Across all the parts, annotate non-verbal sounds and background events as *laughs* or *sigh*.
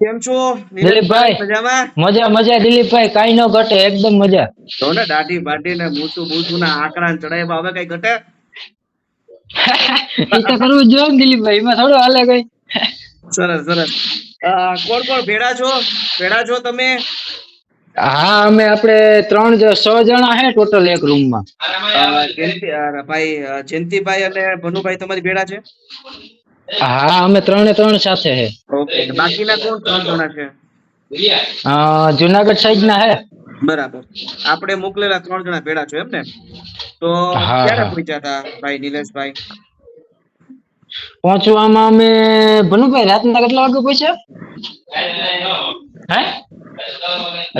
કેમ છો? દિલીપભાઈ. મજામાં? મજા મજા દિલીપભાઈ કાઈ ન ઘટે એકદમ મજા. તો ને દાઢી બાઢી ને મૂછું બૂછું ના આકરા ચડાવ્યા હવે કઈ ઘટે? *laughs* એ તો કરવું જ જોઈએ દિલીપભાઈ એમાં થોડું હાલે કઈ. સરસ સરસ. કોણ કોણ ભેડા છો? ભેડા છો તમે? હા અમે આપણે ત્રણ છ જણા હે ટોટલ એક રૂમમાં અ, ભાઈ જયંતિભાઈ અને ભનુભાઈ તમારી ભેડા છે? હા અમે ત્રણે ત્રણ સાથે હે. ઓકે બાકીના કોણ ત્રણ જણા છે? જુનાગઢ સાઈડ ના હે. બરાબર. આપણે મોકલેલા ત્રણ જણા ભેડા છો એમ ને તો ક્યારે પહોંચ્યા હતા ભાઈ નિલેશભાઈ? પહોંચવામાં અમે ભનુભાઈ રાતના કેટલા વાગે પહોંચ્યા? હે?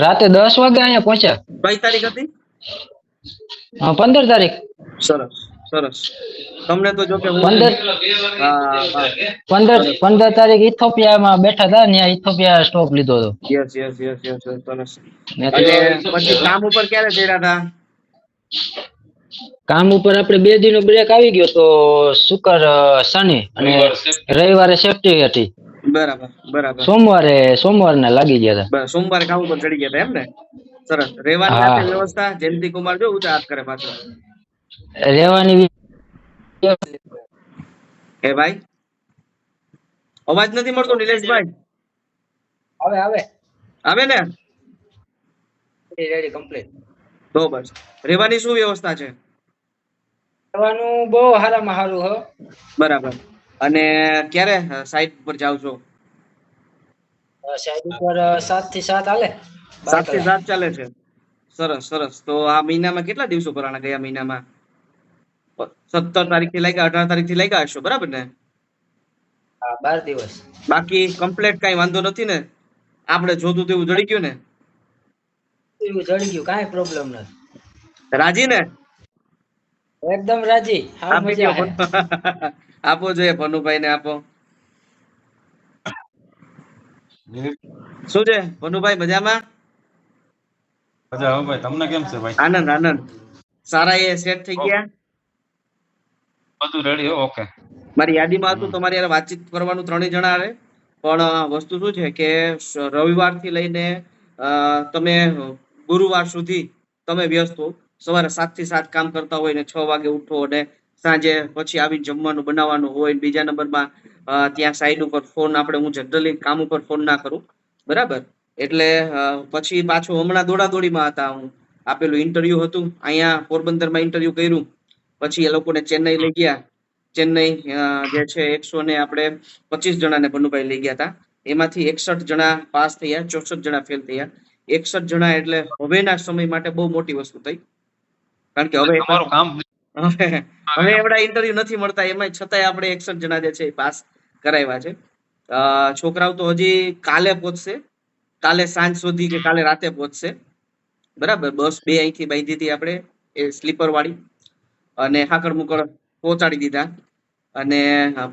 રાતે દસ વાગે અહીંયા પહોંચ્યા. કઈ તારીખ હતી? પંદર તારીખ. સરસ. સરસ. તમને તો જો કે પંદર. પંદર પંદર તારીખ ઇથોપિયામાં બેઠા હતા ત્યાં ઇથોપિયા સ્ટોપ લીધો હતો. યસ યસ યસ યસ સરસ. પછી કામ ઉપર ક્યારે ચડ્યા હતા? કામ ઉપર આપણે બે દિનો બ્રેક આવી ગયો તો શુક્ર શનિ અને રવિવારે સેફટી હતી. બરાબર બરાબર. સોમવારે સોમવારને લાગી ગયા હતા. બરાબર. સોમવારે કામ ઉપર ચડી ગયા હતા એમ ને? સરસ. રહેવાની વ્યવસ્થા જયંતિ કુમાર જો ઉતાર કરે પાછો. રહેવાની હે ભાઈ? અવાજ નથી મળતો નિલેશભાઈ. આવે આવે આવે ને? રેડી કમ્પ્લીટ તો બસ. રહેવાની શું વ્યવસ્થા છે? રહેવાનું બહુ સારામાં સારું હો. બરાબર. અને ક્યારે સાઈટ પર જાવ છો? સાઈટ ઉપર અ, સાતથી સાત હાલે? બાર સાતથી કલાક. સાત ચાલે છે. સરસ સરસ. તો આ મહિનામાં કેટલા દિવસો ભરાણા ગયા મહિનામાં? સત્તર તારીખથી લાગ્યા અઢાર તારીખથી લાગ્યા હશો બરાબર ને? હા બાર દિવસ. બાકી કમ્પ્લેટ કઈ વાંધો નથી ને? આપણે જોતું તેવું જડી ગયું ને? એવું જડી ગયું કાંઈ પ્રોબ્લેમ નથી. રાજી ને? એકદમ રાજી આપી જોઈએ ભનુભાઈ ને આપો શું છે ભનુભાઈ મજામાં? મજા ભાઈ તમને કેમ છે ભાઈ? આનંદ આનંદ. સારા એ સેટ થઈ ગયા? બધું રેડી ઓકે મારી યાદીમાં હતું તમારી યાર વાતચીત કરવાનું ત્રણેય જણા હારે પણ વસ્તુ શું છે કે રવિવારથી લઈને તમે ગુરુવાર સુધી તમે વ્યસ્ત હો. સવારે સાતથી સાત કામ કરતા હોય ને છ વાગે ઉઠો અને સાંજે પછી આવીને જમવાનું બનાવવાનું હોય બીજા નંબરમાં ત્યાં સાઈડ ઉપર ફોન આપણે હું જનરલી કામ ઉપર ફોન ના કરું. બરાબર? એટલે પછી પાછું હમણાં દોડાદોડીમાં હતા હું. આપેલું ઇન્ટરવ્યુ હતું. અહીંયા પોરબંદરમાં ઇન્ટરવ્યુ કર્યું. પછી એ લોકોને ચેન્નઈ લઈ ગયા. ચેન્નઈ જે છે એકસો ને આપણે પચીસ જણાને બનુભાઈ લઈ ગયા હતા. એમાંથી એકસઠ જણા પાસ થયા ચોસઠ જણા ફેલ થયા. એકસઠ જણા એટલે હવેના સમય માટે બહુ મોટી વસ્તુ થઈ. કારણ કે હવે તમારું કામ હવે એવડા ઇન્ટરવ્યુ નથી મળતા એમાં છતાંય આપણે એકસઠ જણા જે છે એ પાસ કરાવ્યા છે. છોકરાઓ તો હજી કાલે પહોંચશે. કાલે સાંજ સુધી કે કાલે રાતે પહોંચશે. બરાબર બસ બે અહીંથી બાંધી હતી આપણે એ સ્લીપર વાળી અને હાકડ મુકડ પહોંચાડી દીધા. અને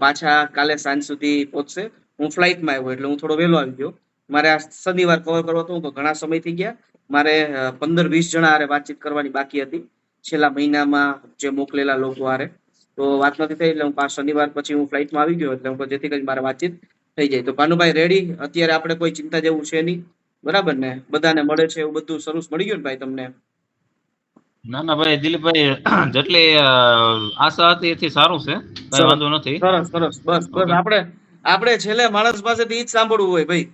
પાછા કાલે સાંજ સુધી પહોંચશે. હું ફ્લાઇટમાં આવ્યો એટલે હું થોડો વહેલો આવી ગયો. મારે આ શનિવાર કવર કરવો હતો તો ઘણા સમય થઈ ગયા. મારે પંદર વીસ જણા હારે વાતચીત કરવાની બાકી હતી. છેલ્લા મહિનામાં જે મોકલેલા લોકો હારે. તો વાત નથી થઈ એટલે હું શનિવાર પછી હું ફ્લાઇટમાં આવી ગયો એટલે હું જેથી કરી મારે વાતચીત થઈ જાય. તો ભાનુભાઈ રેડી? અત્યારે આપણે કોઈ ચિંતા જેવું છે નહીં. બરાબર ને? બધાને મળે છે એવું બધું સરસ મળી ગયું ને ભાઈ તમને? ના ના ભાઈ દિલીપભાઈ *clears throat* જેટલી આશા હતી એથી સારું છે. કઈ વાંધો નથી. સરસ સરસ. બસ બસ. આપણે આપણે છેલ્લે માણસ પાસેથી જ સાંભળવું હોય ભાઈ.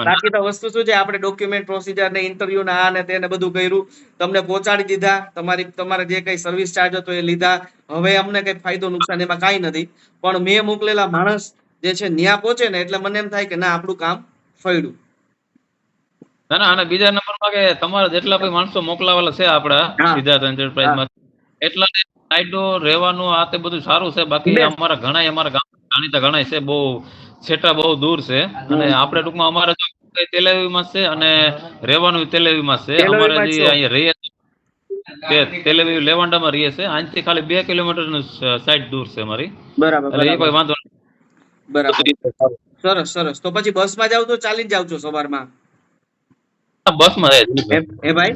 બાકી તો વસ્તુ શું છે? આપણે ડોક્યુમેન્ટ પ્રોસિજર ને ઇન્ટરવ્યુ ને આ ને તેને બધું કર્યું. તમને પહોંચાડી દીધા. તમારી તમારે જે કઈ સર્વિસ ચાર્જ હતો એ લીધા. હવે અમને કઈ ફાયદો નુકસાન એમાં કઈ નથી. પણ મેં મોકલેલા માણસ જે છે ન્યા પહોંચે ને એટલે મને એમ થાય કે ના આપણું કામ ફળ્યું. ના ના અને બીજા નંબરમાં કે તમારા જેટલા ભાઈ માણસો મોકલાવેલા છે આપડા. સિદ્ધાર્થ એન્ટરપ્રાઇઝમાં. એટલા સાઈડો રહેવાનું આ તે બધું સારું છે. બાકી અમારા ઘણા અમારા ગામ જાણીતા ઘણા છે. બહુ છેટા બહુ દૂર છે. અને આપણે ટૂંકમાં અમારે તેલેવીમાં છે અને રહેવાનું તેલેવીમાં છે. અમારે જે અહીંયા રહીએ તે તેલેવી લેવાંડામાં રહીએ છે. અહીંથી ખાલી બે કિલોમીટરનું સાઈડ દૂર છે અમારી. બરાબર એટલે એ કોઈ વાંધો બરાબર. સરસ સરસ. તો પછી બસમાં જાવ તો ચાલીને જાવ છો સવારમાં? બસમાં જાય હે હે ભાઈ?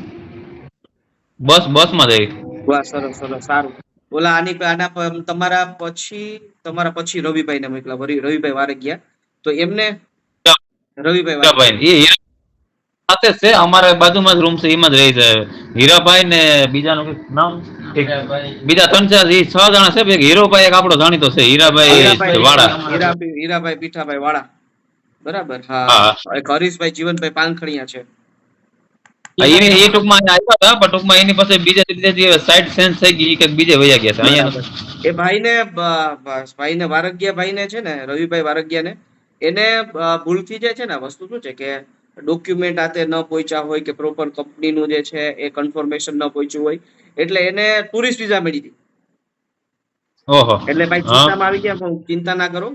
બસ બસમાં જાય વાહ સરસ સરસ સારું. ઓલા આની આના તમારા પછી તમારા પછી રવિભાઈ ને મોકલા રવિભાઈ વારે ગયા. તો એમને રવિભાઈ ભાઈ એ સાથે છે. અમારા બાજુમાં જ રૂમ છે. એમાં જ રહી છે. હીરાભાઈ ને બીજાનું નામ? બીજા ત્રણ ચાર છ જણા છે. એક હીરોભાઈ એક આપણો જાણીતો છે. હીરાભાઈ વાળા. હીરાભાઈ હીરાભાઈ પીઠાભાઈ વાળા. બરાબર? હા. હા. એક હરીશભાઈ જીવનભાઈ પાનખણીયા છે. હા, એ ટૂંકમાં આવ્યા હતા પણ ટૂંકમાં એની પાસે બીજા ત્રીજા સાઈડ સેન્સ થઈ ગઈ કે બીજે વયા ગયા હતા અહીંયા. એ ભાઈને ભાઈને વારગિયા ભાઈને છે ને રવિભાઈ વારગિયાને એને ભૂલથી જે છે ને વસ્તુ શું છે કે ડોક્યુમેન્ટ આતે ન પહોંચ્યા હોય કે પ્રોપર કંપનીનું જે છે એ કન્ફર્મેશન ન પહોંચ્યું હોય એટલે એને ટુરિસ્ટ વિઝા મળી હતી. ઓહો. એટલે ભાઈ. ચિંતામાં આવી ગયા પણ ચિંતા ના કરો.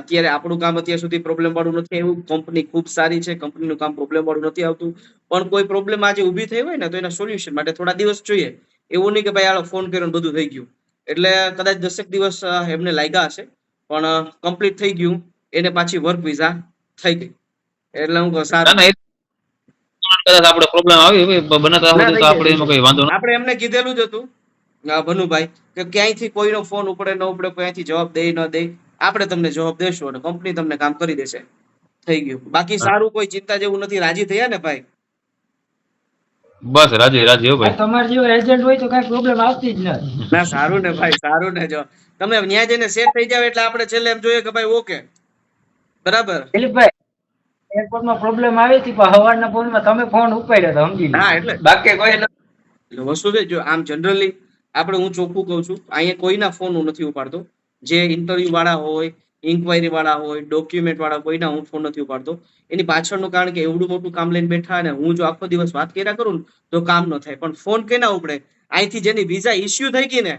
અત્યારે આપણું કામ અત્યાર સુધી પ્રોબ્લેમ વાળું નથી આવ્યું. કંપની ખૂબ સારી છે કંપનીનું કામ પ્રોબ્લેમ વાળું નથી આવતું. પણ કોઈ પ્રોબ્લેમ આજે ઊભી થઈ હોય ને તો એના સોલ્યુશન માટે થોડા દિવસ જોઈએ. એવું નહીં કે ભાઈ આલો ફોન કર્યો બધું થઈ ગયું. એટલે કદાચ દસેક દિવસ એમને લાગ્યા હશે. પણ કમ્પ્લીટ થઈ ગયું. એને પાછી વર્ક વિઝા થઈ ગઈ. એટલે હું સારું. કદાચ આપણે પ્રોબ્લેમ આવી બનાતા હોય તો આપણે એમાં કઈ વાંધો આપણે એમને કીધેલું જ હતું. ભનુભાઈ કે ક્યાંયથી કોઈનો ફોન ઉપડે ન ઉપડે ક્યાંયથી જવાબ દે ન દે. આપણે તમને જવાબ દેશું અને કંપની તમને કામ કરી દેશે. થઈ ગયું. બાકી સારું કોઈ ચિંતા જેવું નથી. રાજી થયા ને ભાઈ? બસ રાજી રાજી હો ભાઈ. તમારે જેવો એજન્ટ હોય તો કઈ પ્રોબ્લેમ આવતી જ નથી. ના સારું ને ભાઈ સારું ને જો. તમે ન્યાય જઈને સેટ થઈ જાવ એટલે આપણે છેલ્લે એમ જોઈએ કે ભાઈ ઓકે બરાબર? દિલીપભાઈ એરપોર્ટમાં પ્રોબ્લેમ આવી હતી પણ હવારના ફોનમાં તમે ફોન ઉપાડ્યો તો સમજી. હા એટલે બાકી કોઈ એટલે વસ્તુ છે જો આમ જનરલી આપણે હું ચોખ્ખું કહું છું અહીંયા કોઈના ફોન હું નથી ઉપાડતો. જે ઇન્ટરવ્યુ વાળા હોય ઇન્કવાયરી વાળા હોય ડોક્યુમેન્ટ વાળા કોઈના હું ફોન નથી ઉપાડતો. એની પાછળનું કારણ કે એવડું મોટું કામ લઈને બેઠા અને હું જો આખો દિવસ વાત કર્યા કરું તો કામ ન થાય. પણ ફોન કેના ઉપડે? અહીંથી જેની વિઝા ઇસ્યુ થઈ ગઈ ને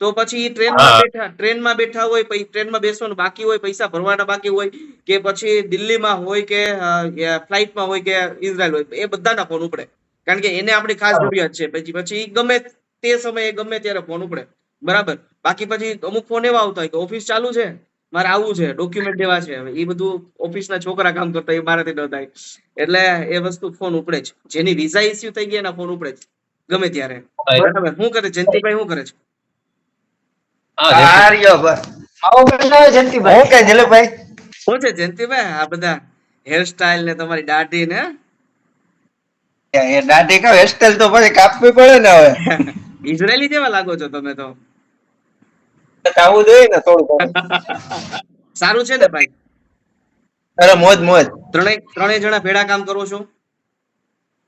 તો પછી ટ્રેનમાં બેઠા ટ્રેનમાં બેઠા હોય પછી ટ્રેનમાં બેસવાનું બાકી હોય પૈસા ભરવાના બાકી હોય કે પછી દિલ્હીમાં હોય કે ફ્લાઇટમાં હોય કે ઇઝરાયલ હોય એ બધાના ફોન ઉપડે. કારણ કે એને આપણી ખાસ જરૂરિયાત છે. પછી પછી ગમે તે સમયે ગમે ત્યારે ફોન ઉપડે. બરાબર. બાકી પછી અમુક ફોન એવા આવતા હોય કે ઓફિસ ચાલુ છે મારે આવવું છે ડોક્યુમેન્ટ દેવા છે. એ બધું ઓફિસના છોકરા કામ કરતા એ મારાથી ન થાય. એટલે એ વસ્તુ ફોન ઉપડે છે જેની વિઝા ઇસ્યુ થઈ ગયા એના ફોન ઉપડે છે ગમે ત્યારે. બરાબર? શું કરે જયંતિભાઈ શું કરે છે? શું છે જયંતિભાઈ? આ બધા હેરસ્ટાઈલ ને તમારી દાઢી ને? દાઢી કા હેરસ્ટાઈલ તો પછી કાપવી પડે ને હવે. *laughs* ઇઝરાયલી જેવા લાગો છો તમે તો? આવું જોઈએ ને થોડું *laughs* સારું છે ને ભાઈ? અરે મોજ મોજ. ત્રણેય ત્રણેય જણા ભેડા કામ કરો છો?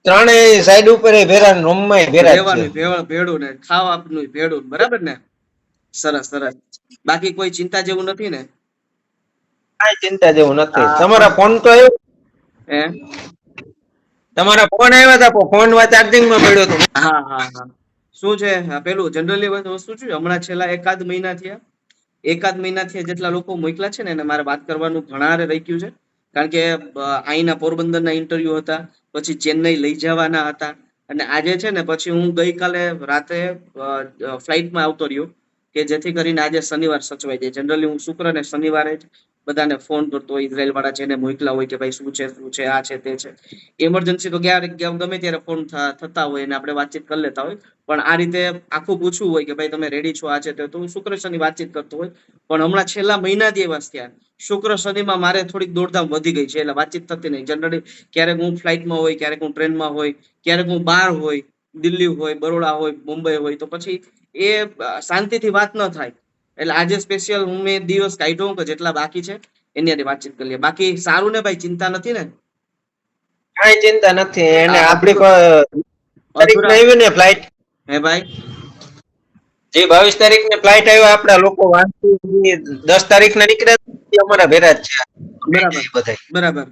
ત્રણેય સાઈડ ઉપર ભેરા રૂમ ભેરા છે. ભેળ- ને ખાવાનું ને, બરાબર ને? સરસ સરસ. બાકી કોઈ ચિંતા જેવું નથી ને? કાંઈ ચિંતા જેવું નથી. તમારા ફોન તો આવ્યો? હે? તમારા ફોન આવ્યા હતા ફોનમાં ચાર્જિંગમાં પડ્યો હતો. હા હા હા. શું છે? પેલું જનરલી વસ્તુ છે? હમણાં છેલ્લા એકાદ મહિના થયા. એકાદ મહિના થયા જેટલા લોકો મોકલા છે ને, એને મારે વાત કરવાનું ઘણા રહી ગયું છે. કારણ કે અહીંના પોરબંદરના ઇન્ટરવ્યુ હતા, પછી ચેન્નઈ લઈ જવાના હતા. અને આજે છે ને, પછી હું ગઈકાલે રાતે ફ્લાઇટમાં આવતો રહ્યો, કે જેથી કરીને આજે શનિવાર સચવાઈ જાય. જનરલી હું શુક્ર અને શનિવારે બધાને ફોન કરતો હોય ઇઝરાયલ વાળા એને મોકલા હોય કે ભાઈ શું છે શું છે, આ છે, તે છે. ઇમરજન્સી તો ક્યારેક ગમે ત્યારે ફોન થતા હોય અને આપણે વાતચીત કરી લેતા હોય. પણ આ રીતે આખું પૂછવું હોય કે ભાઈ તમે રેડી છો, આ છે, તે હું શુક્ર શનિ વાતચીત કરતો હોય. પણ હમણાં છેલ્લા મહિનાથી એવા થયા. શુક્ર શનિમાં મારે થોડીક દોડધામ વધી ગઈ છે, એટલે વાતચીત થતી નહીં. જનરલી ક્યારેક હું ફ્લાઇટમાં હોય, ક્યારેક હું ટ્રેનમાં હોય, ક્યારેક હું બહાર હોય, દિલ્હી હોય, બરોડા હોય, મુંબઈ હોય, તો પછી એ શાંતિથી વાત ન થાય. એટલે આજે સ્પેશિયલ હું મેં દિવસ કાઢ્યો કે જેટલા બાકી છે એની હારે વાતચીત કરી લઈએ. બાકી સારું ને ભાઈ? ચિંતા નથી ને? કઈ ચિંતા નથી. એને અધૂરા- ને ફ્લાઇટ હે ભાઈ? જે બાવીસ તારીખ ને ફ્લાઇટ આવ્યો આપડા લોકો વાંચી દસ તારીખ ના નીકળ્યા અમારા ભેરા જ છે. બરાબર. બધા બરાબર.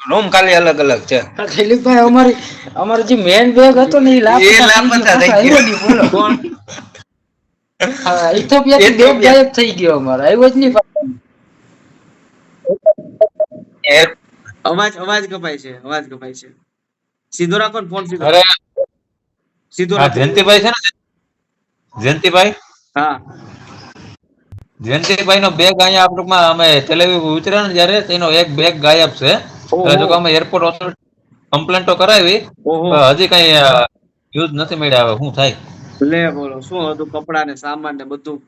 રૂમ ખાલી અલગ અલગ છે. દિલીપભાઈ અમારી અમારો જે મેન બેગ હતો ને એ લાપતા થઈ. ગયો. બોલો. કોણ? હા, ઇથોપિયાથી બેગ ઇથોપિયા. ગાયબ થઈ ગયો અમારો આવ્યો જ નહીં અવાજ અવાજ કપાય છે અવાજ કપાય છે સીધો રાખો ને ફોન સીધો અરે સીધો હા જયંતિભાઈ છે ને જયંતિભાઈ હા જયંતિભાઈ નો બેગ અહીંયા આ અમે તેલેવી ઉતર્યા ને જયારે તેનો એક બેગ ગાયબ છે જો કે અમે એરપોર્ટ ઓથોરિટી કમ્પ્લેન તો કરાવી હજી કઈ યુઝ નથી મળ્યા હવે શું થાય લે બોલો શું હતું કપડા ને સામાન ને બધું?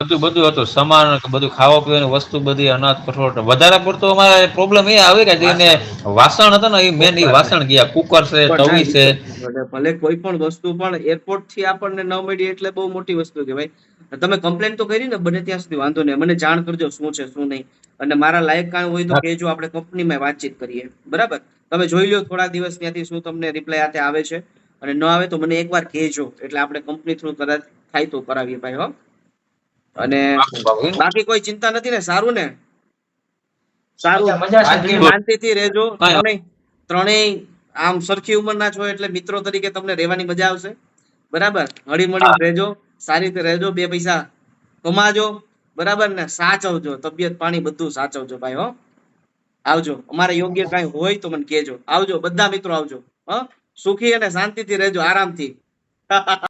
બધું બધું હતું સામાન બધું ખાવા પીવાની વસ્તુ બધી અનાજ કઠોળ વધારે પડતો અમારે પ્રોબ્લેમ એ આવે કે જેને વાસણ હતા ને એ મેન એ વાસણ ગયા. કુકર છે તવી છે. ભલે- કોઈ પણ વસ્તુ પણ એરપોર્ટથી આપણને ન મળી એટલે બહુ મોટી વસ્તુ કે ભાઈ તમે કમ્પ્લેન તો કરી ને બને ત્યાં સુધી વાંધો નહીં. મને જાણ કરજો શું છે શું નહીં. અને મારા લાયક કામ હોય તો કહેજો આપણે કંપનીમાં વાતચીત કરીએ. બરાબર? તમે જોઈ લો થોડા દિવસ ત્યાંથી શું તમને રિપ્લાય આતે આવે છે. અને ન આવે તો મને એકવાર કહેજો. એટલે આપણે કંપની થ્રુ કદાચ થાય તો કરાવીએ ભાઈ હો. અને બાકી કોઈ ચિંતા નથી ને? સારું ને? સારું. મજા શાંતિથી રહેજો. ત્રણેય ત્રણેય આમ સરખી ઉંમરના છો એટલે મિત્રો તરીકે તમને રહેવાની મજા આવશે. બરાબર? હળીમળી રહેજો. સારી રીતે રહેજો. બે પૈસા કમાજો. બરાબર ને? સાચવજો. તબિયત પાણી બધું સાચવજો ભાઈ હો. આવજો. અમારે યોગ્ય કઈ હોય તો મને કહેજો. આવજો. બધા મિત્રો આવજો. હ. સુખી અને શાંતિથી રહેજો આરામથી. *laughs*